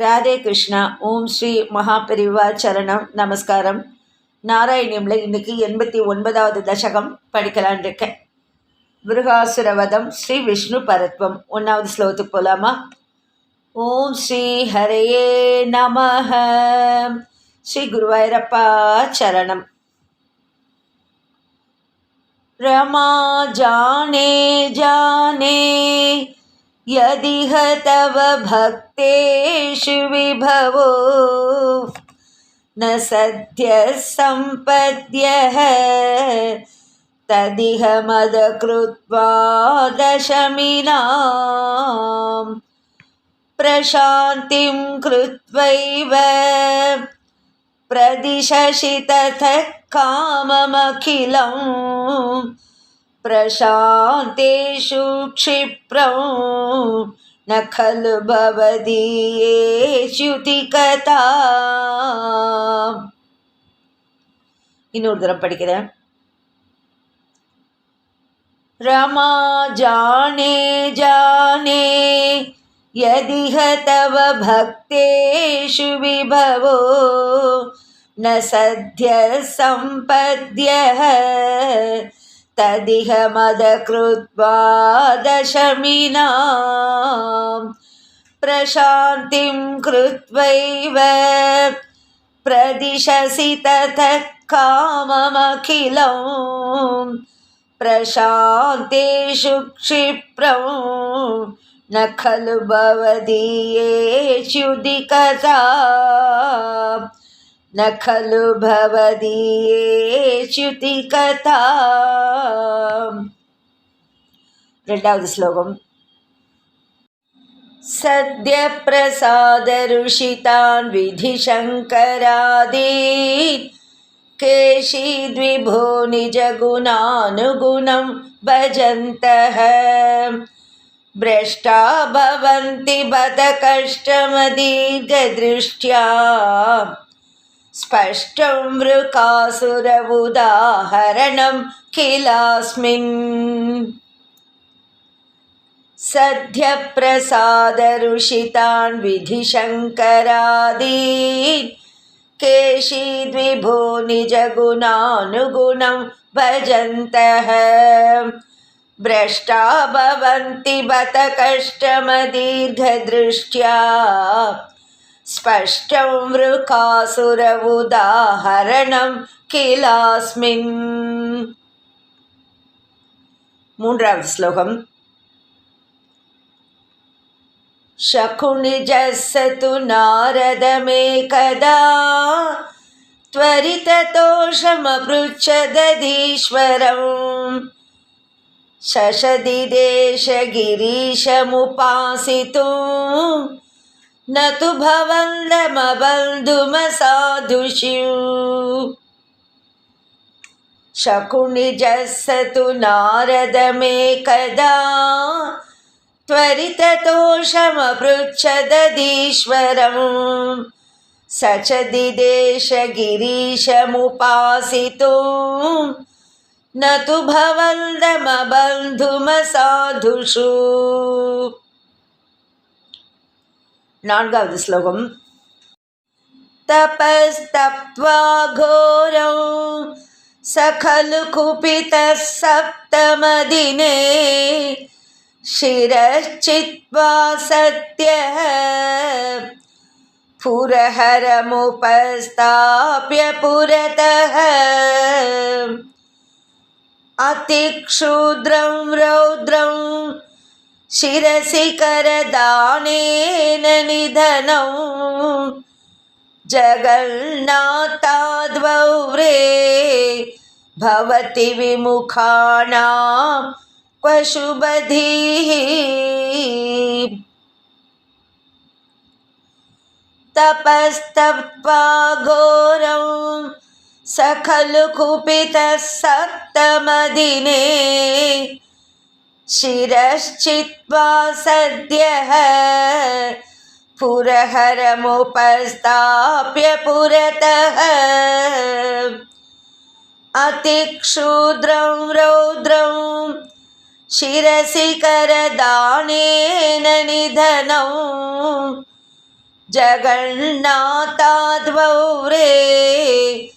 ராதே கிருஷ்ணா ஓம் ஸ்ரீ மகாபெரிவா சரணம் நமஸ்காரம் நாராயணியம்ல இன்னைக்கு எண்பத்தி ஒன்பதாவது தசகம் படிக்கலான் இருக்கேன் மிருகாசுரவதம் ஸ்ரீ விஷ்ணு பரத்வம் ஒன்றாவது ஸ்லோகத்துக்கு போகலாமா ஓம் ஸ்ரீ ஹரையே நமஹ ஸ்ரீ குருவாயூரப்பா சரணம் रमा जाने जाने यदिह तव भक्तेषु विभवो, न सद्यः सम्पद्यः। तदिह मदकृत्वा दशमिनां प्रशान्तिं कृत्वैव। प्रदिशसि ततः काममखिलं प्रशान्तेषु क्षिप्रं न खलु भवदीयेच्युतिकथा இன்னொரு தரம் படிக்கிறேன் रमा जाने जाने यदिह तव भक्तेषु विभवो न सद्यः सम्पद्यः तदिह मदकृत्वा दशमिनां प्रशान्तिं कृत्वैव प्रदिशसि ततः काममखिलं प्रशान्तेषु क्षिप्रं न खलु भवदीयेच्युदिकथा न खलु भवदीयेच्युतिकथा ரெண்டாவது ஸ்லோகம் सद्यप्रसादरुषितान् विधिशङ्करादीन् केशीद्विभो निजगुणानुगुणं भजन्तः भ्रष्टा भवन्ति बत कष्टमदीर्घदृष्ट्या स्पष्टं वृकासुरवुदाहरणं किलास्मिन् सद्यप्रसादरुषितान् विधिशङ्करादीन्। केशीद्विभो निजगुणानुगुणं भजन्तः। भ्रष्टा भवन्ति बत कष्टमदीर्घदृष्ट्या। स्पष्टं वृकासुरवुदाहरणं किलास्मिन् மூன்றாவது ஸ்லோகம் शकुनिजस्य तु नारदमेकदा त्वरिततोषमपृच्छदधीश्वरम् शशदिदेशगिरीशमुपासितुं न तु भवन्दमबन्धुमसाधुषु शकुनिजस्य तु नारदमेकदा। त्वरिततोषमपृच्छदधीश्वरम्। स च दिदेशगिरीशमुपासितुं न तु भवन्दमबन्धुमसाधुषु நான்காவது ஸ்லோகம் तपस्तप्त्वा घोरं स खलु कुपितः सप्तमदिने शिरश्चित्वा सत्यः पुरहरमुपस्थाप्य पुरतः अतिक्षुद्रं रौद्रं शिरसि करदानेन निधनं जगन्नाथाद्वौ रे भवति विमुखाणां क्व शुभधीः तपस्तप्त्वा घोरं स खलु कुपितः सप्तमदिने शिरश्चित्वा सद्यः पुरहरमुपस्थाप्य पुरतः। अतिक्षुद्रं रौद्रं शिरसि करदानेन निधनं। जगन्नाथाद्वौ रे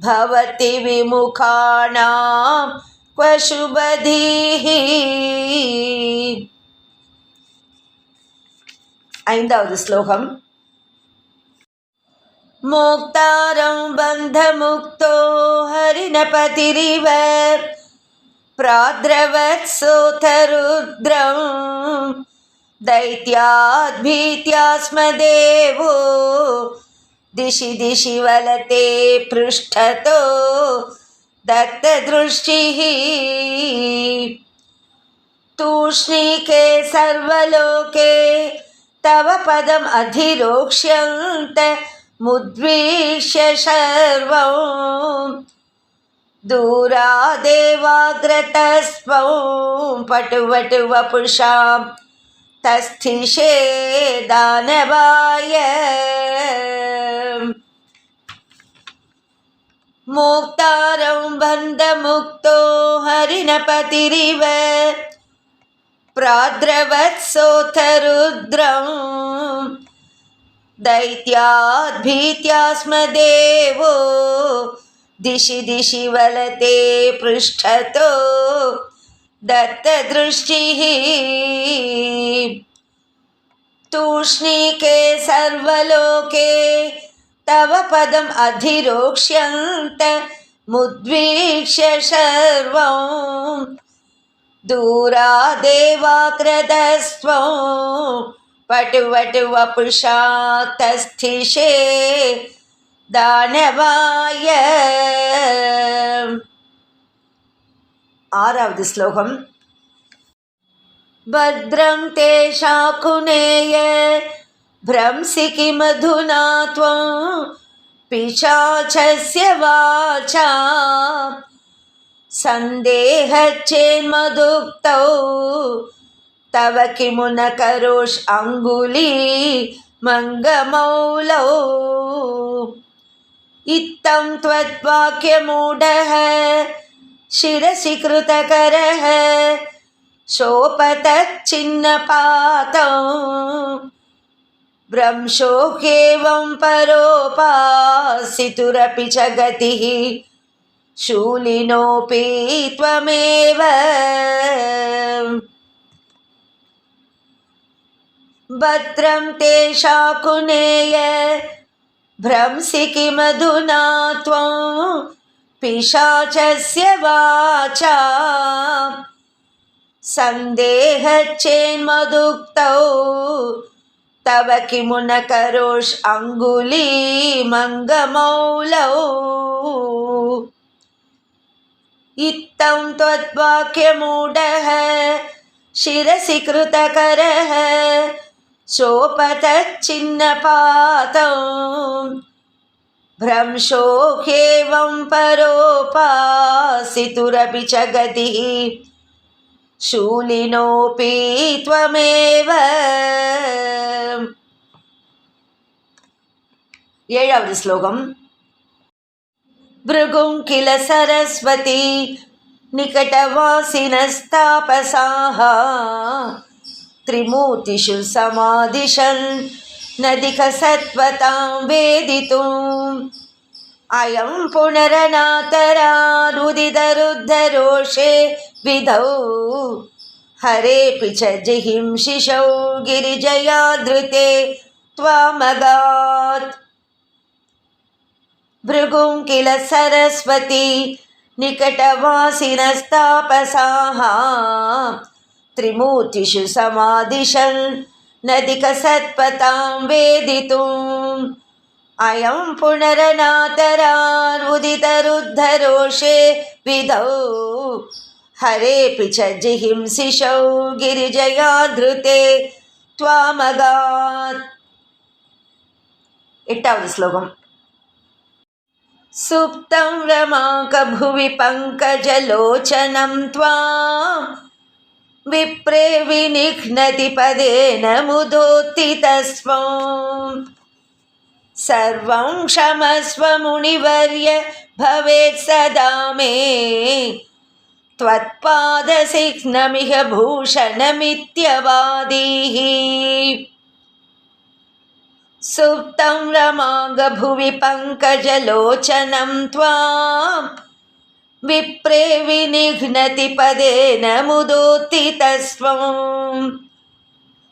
भवति विमुखाणां क्व शुभधीः ஐந்தாவது ஸ்லோகம் मोक्तारं बन्धमुक्तो हरिणपतिरिव प्राद्रवत्सोथरुद्रं दैत्याद्भीत्या स्म देवो दिशि दिशि वलते पृष्ठतो दत्तदृष्टिः तूष्णीके सर्वलोके तव पदम् अधिरोक्ष्यन्त मुद्वीक्ष्य सर्वं। दूरादेवाग्रतस्वं पटुवटुवपुषां तस्थिषे दानवाय। मोक्तारं बन्धमुक्तो हरिणपतिरिव प्राद्रवत्सोथरुद्रम् दैत्याद्भीत्या स्म देवो दिशि दिशि वलते पृष्ठतो दत्तदृष्टिः तूष्णीके सर्वलोके तव पदम् अधिरोक्ष्यन्त मुद्वीक्ष्य सर्वं दूरादेवाकृतस्त्वं पटुवटुवपुषा तस्थिषे दानवाय ஆறாவது ஸ்லோகம் भद्रं ते शाकुनेय भ्रंसि किमधुना त्वं पिशाचस्य वाचा। सन्देहच्चेन्मदुक्तौ तव किमु न करोष్ अङ्गुली मङ्गमौलौ। इत्थं त्वद्वाक्यमूढः शिरसि कृतकरः शोपतच्चिन्नपातौ। भ्रंशो ह्येवं परोपासितुरपि च गतिः शूलिनोऽपि त्वमेव। भद्रं ते शाकुनेय भ्रंसि किमधुना त्वं पिशाचस्य वाचा। सन्देहच्चेन्मदुक्तौ तव किमु न करोष్ अङ्गुलीमङ्गमौलौ इत्थं त्वद्वाक्यमूढः शिरसि कृतकरः शोपतच्चिन्नपातौ भ्रंशो ह्येवं परोपासितुरपि च गतिः शूलिनोऽपि त्वमेव ஏழாவது ஸ்லோகம் भृगुं किल सरस्वती निकटवासिनस्तापसाः त्रिमूर्तिषु समादिशन् नदिकसत्वतां वेदितुम् अयं पुनरनातरारुदितरुद्धरोषे विधौ। हरेऽपि च जिहिंशिषौ गिरिजयाधृते त्वामगात्। भृगुं किल सरस्वती निकटवासिनस्तापसाः त्रिमूर्तिषु समादिशन् नदिकसत्पतां वेदितुम् अयं पुनरनातरानुदितरुद्धरोषे विधौ। हरेऽपि च जिहिंसिषौ गिरिजयाधृते त्वामगात्। एटावद् श्लोकम्। सुप्तं रमाकभुवि पङ्कजलोचनं त्वां। विप्रे विनिघ्नति पदेन मुदोत्थितस्त्वम् सर्वं क्षमस्व मुनिवर्य भवेत् सदा मे। त्वत्पादसिघ्नमिह भूषणमित्यवादीः। सुप्तं रमाङ्गभुवि पङ्कजलोचनं त्वां। विप्रे विनिघ्नति पदेन मुदोत्थितस्त्वं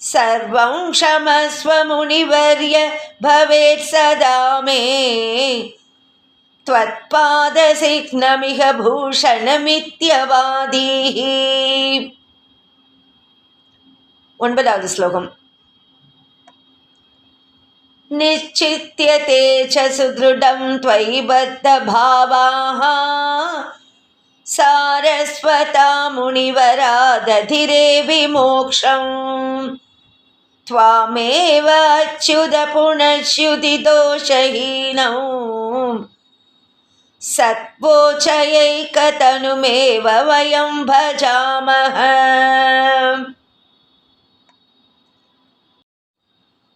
सर्वं क्षमस्व मुनिवर्य भवेत् सदा मे त्वत्पादसिघ्नमिह भूषणमित्यवादीः ஒன்பதாவது ஸ்லோகம் निश्चित्यते च सुदृढं त्वयि बद्धभावाः सारस्वता मुनिवरादधिरे विमोक्षम् త్వామేవ అచ్యుత పునశ్యుతి దోషహీనం సత్పోచయైకతనుమేవ వయం భజామః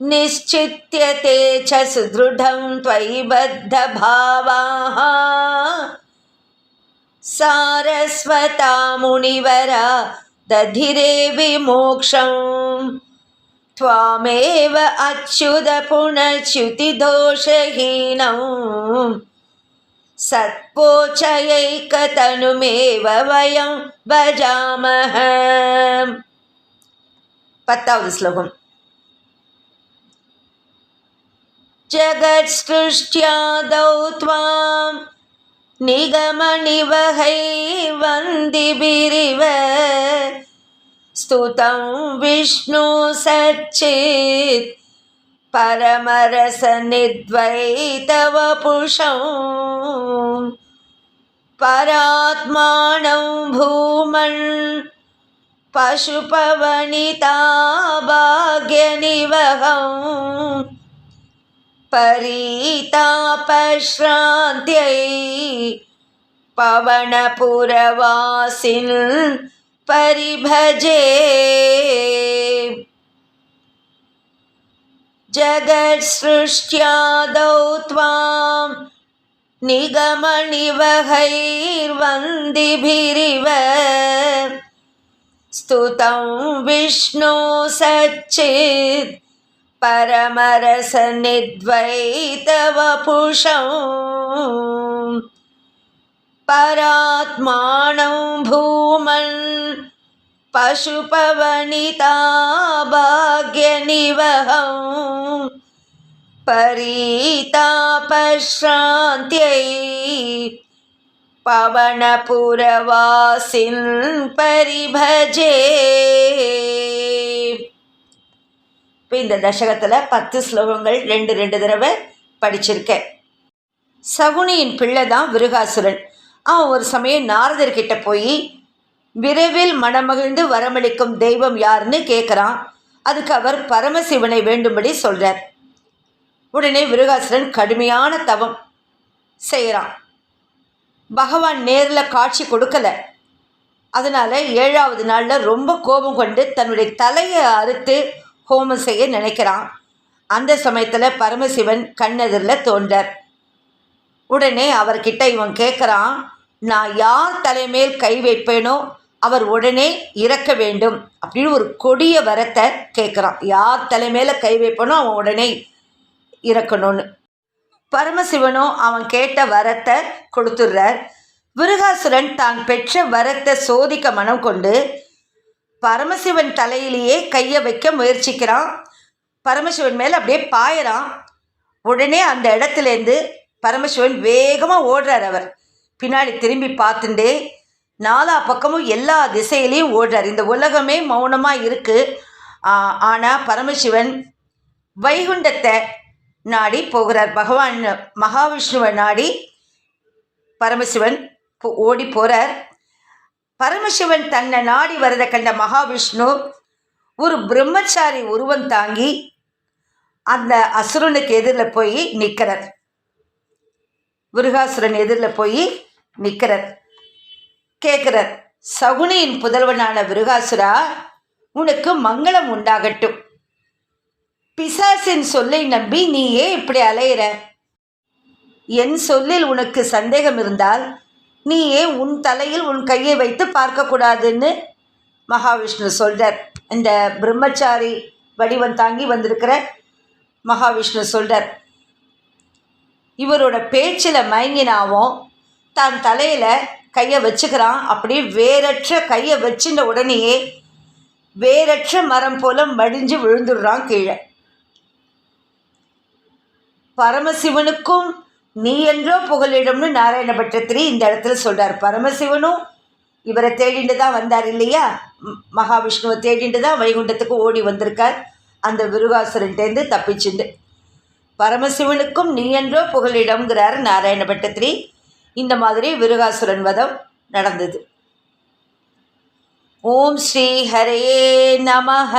నిశ్చిత్య తే చ సుదృఢం త్వయి బద్ధభావాः సారస్వతామునివర దధిరే విమోక్షం त्वामेव अच्युतपुनच्युतिदोषहीनौ सत्पोचयैकतनुमेव वयं भजामः பத்தாவது ஸ்லோகம் जगत्सृष्ट्यादौ त्वां निगमनिवहैर्वन्दिभिरिव स्तुतं विष्णु सच्चित् परमरसनिद्वैतवपुषं। परात्मानं भूमन् पशुपवनिता भाग्यनिवहम् परीतापश्रान्त्यै पवनपुरवासिन् परिभजे। जगत्सृष्ट्यादौ त्वां निगमनिवहैर्वन्दिभिरिव। स्तुतं विष्णु सच्चित् परमरसनिद्वैतवपुषं। परात्मानं भूमन् पशुपवनिता भाग्यनिवहं परीतापश्रान्त्यै पवनपुरवासिन् परिभजे இப்போ இந்த தசகத்தில் பத்து ஸ்லோகங்கள் ரெண்டு ரெண்டு தடவை படிச்சிருக்கேன் சகுனியின் பிள்ளை தான் விருகாசுரன் அவன் ஒரு சமயம் நாரதர்கிட்ட போய் விரைவில் மனமகிழ்ந்து வரமளிக்கும் தெய்வம் யாருன்னு கேட்குறான் அதுக்கு அவர் பரமசிவனை வேண்டும்படி சொல்கிறார் உடனே விருகாசுரன் கடுமையான தவம் செய்கிறான் பகவான் நேரில் காட்சி கொடுக்கல. அதனால் ஏழாவது நாளில் ரொம்ப கோபம் கொண்டு தன்னுடைய தலையை அறுத்து ஹோமம் செய்ய நினைக்கிறான். அந்த சமயத்தில் பரமசிவன் கண்ணெதிரில் தோன்றார். உடனே அவர்கிட்ட இவன் கேட்குறான் நான் யார் தலைமேல் கை வைப்பேனோ அவர் உடனே இறக்க வேண்டும் அப்படின்னு ஒரு கொடிய வரத்தை கேட்குறான் யார் தலைமையில் கை வைப்பனோ அவன் உடனே இறக்கணும்னு. பரமசிவனும் அவன் கேட்ட வரத்தை கொடுத்துடுறார். விருகாசுரன் தான் பெற்ற வரத்தை சோதிக்க மனம் கொண்டு பரமசிவன் தலையிலேயே கையை வைக்க முயற்சிக்கிறான். பரமசிவன் மேலே அப்படியே பாயிறான். உடனே அந்த இடத்துலேருந்து பரமசிவன் வேகமாக ஓடுறார் அவர். பின்னாடி திரும்பி பார்த்துட்டே நாலா பக்கமும் எல்லா திசையிலையும் ஓடுறார். இந்த உலகமே மௌனமாக இருக்குது ஆனால் பரமசிவன் வைகுண்டத்தை நாடி போகிறார். பகவான் மகாவிஷ்ணுவை நாடி பரமசிவன் ஓடி போகிறார் பரமசிவன் தன்னை நாடி வரதை கண்ட மகாவிஷ்ணு ஒரு பிரம்மச்சாரி உருவம் தாங்கி அந்த அசுரனுக்கு எதிரில் போய் நிற்கிறார். விருகாசுரன் எதிரில் போய் நிற்கிறார் கேட்குறார் சகுனியின் புதல்வனான விருகாசுரா உனக்கு மங்களம் உண்டாகட்டும். பிசாசின் சொல்லை நம்பி நீ ஏன் இப்படி அலையிற? என் சொல்லில் உனக்கு சந்தேகம் இருந்தால் நீ ஏன் உன் தலையில் உன் கையை வைத்து பார்க்கக்கூடாதுன்னு? மகாவிஷ்ணு சொல்கிறார் இந்த பிரம்மச்சாரி வடிவம் தாங்கி வந்திருக்கிற மகாவிஷ்ணு சொல்கிறார் இவரோட பேச்சில் மயங்கினாவும் தான் தலையில் கையை வச்சுக்கிறான். அப்படியே வேறற்ற கையை வச்சின உடனேயே வேறற்ற மரம் போல மடிஞ்சு விழுந்துடுறான் கீழே. பரமசிவனுக்கும் நீ என்றோ புகழிடம்னு நாராயண பட்டத்திரி இந்த இடத்துல சொல்கிறார் பரமசிவனும் இவரை தேடிட்டு தான் வந்தார் இல்லையா? மகாவிஷ்ணுவை தேடிட்டு தான் வைகுண்டத்துக்கு ஓடி வந்திருக்கார். அந்த விருகாசுரன்ட்டேருந்து தப்பிச்சுண்டு பரமசிவனுக்கும் நீ என்றோ புகலிடம்ங்கிறார் நாராயண இந்த மாதிரி விருகாசுரன் வதம் நடந்தது. ஓம் ஸ்ரீ ஹரே நமஹ.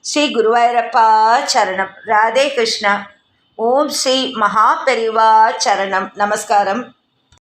ஸ்ரீ குருவாயூரப்பா சரணம். ராதே கிருஷ்ணா. ஓம் ஸ்ரீ மகா பெரிவா சரணம். நமஸ்காரம்.